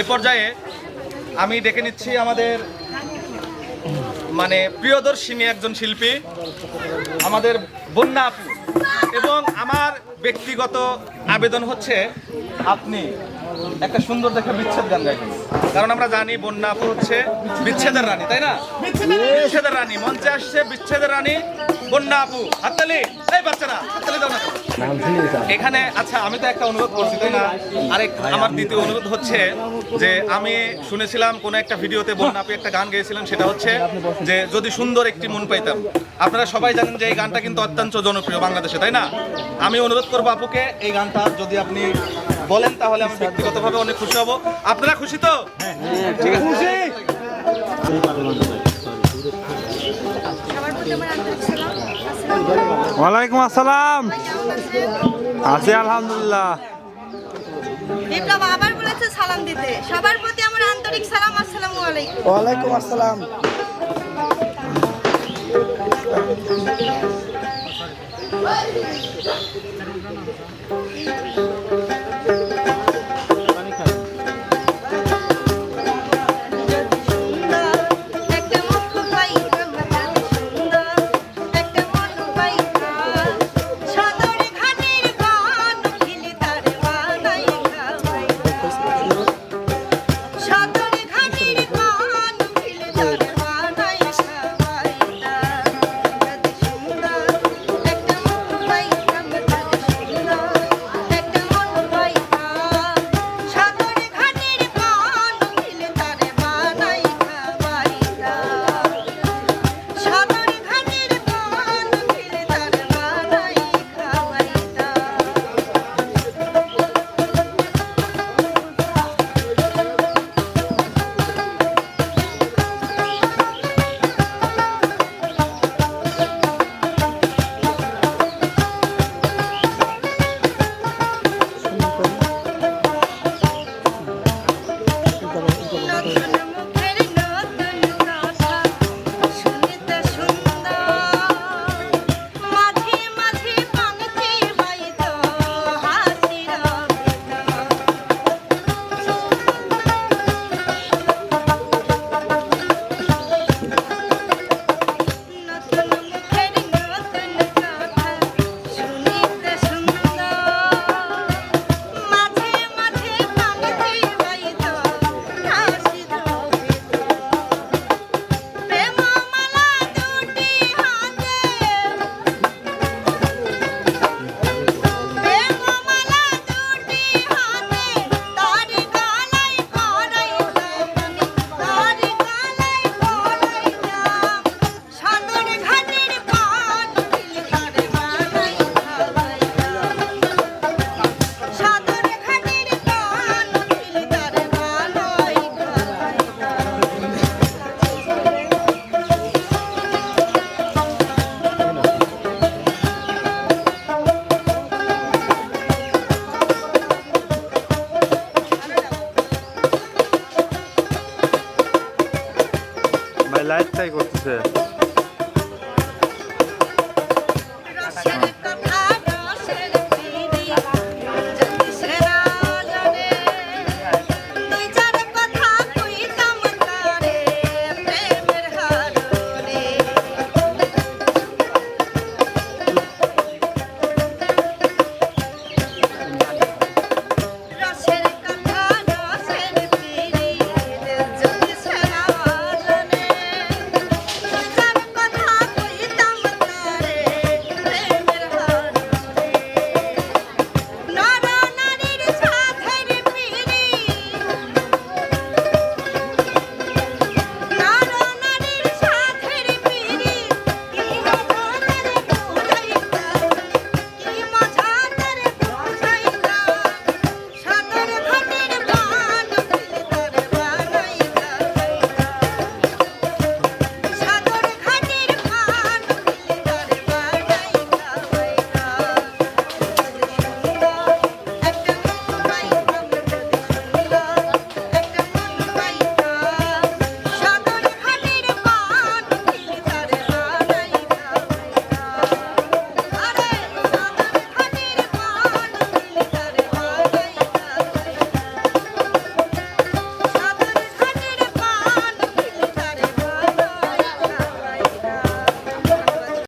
এ পর্যায়ে আমি ডেকে নিচ্ছি আমাদের মানে প্রিয়দর্শিনী একজন শিল্পী, আমাদের বন্যা আপু। এবং আমার ব্যক্তিগত আবেদন হচ্ছে, আপনি একটা সুন্দর দেখে বিচ্ছেদ গান গাইবেন। কারণ আমরা জানি বন্যা আপু হচ্ছে বিচ্ছেদের রানী, তাই না? বিচ্ছেদের রানী, মঞ্চে আসছে বিচ্ছেদের রানী বন্যা আপু। হাততালি। এই বাচ্চারা, হাততালি দাও না? এখানে আচ্ছা আমি তো একটা অনুরোধ করছি তাই না? আরেক আমার দ্বিতীয় অনুরোধ হচ্ছে যে আমি শুনেছিলাম কোন একটা ভিডিওতে বন্যা আপনি একটা গান গেয়েছিলেন সেটা হচ্ছে যে যদি সুন্দর একটি মন পাইতাম। আপনারা সবাই জানেন যে এই গানটা কিন্তু অত্যন্ত জনপ্রিয় বাংলাদেশে তাই না? আমি অনুরোধ করব আপুকে এই গানটা যদি আপনি বলেন তাহলে আমি ব্যক্তিগতভাবে অনেক খুশি হব। আপনারা খুশি তো? ঠিক আছে। ওয়ালাইকুম আসসালাম। আছি আলহামদুলিল্লাহ। বিপ্লব আবার বলেছে সালাম দিতে। সবার প্রতি আমার আন্তরিক সালাম আসসালামু আলাইকুম। ওয়ালাইকুম আসসালাম। একটা থাকে ভাই লাইট টাই করতেছে।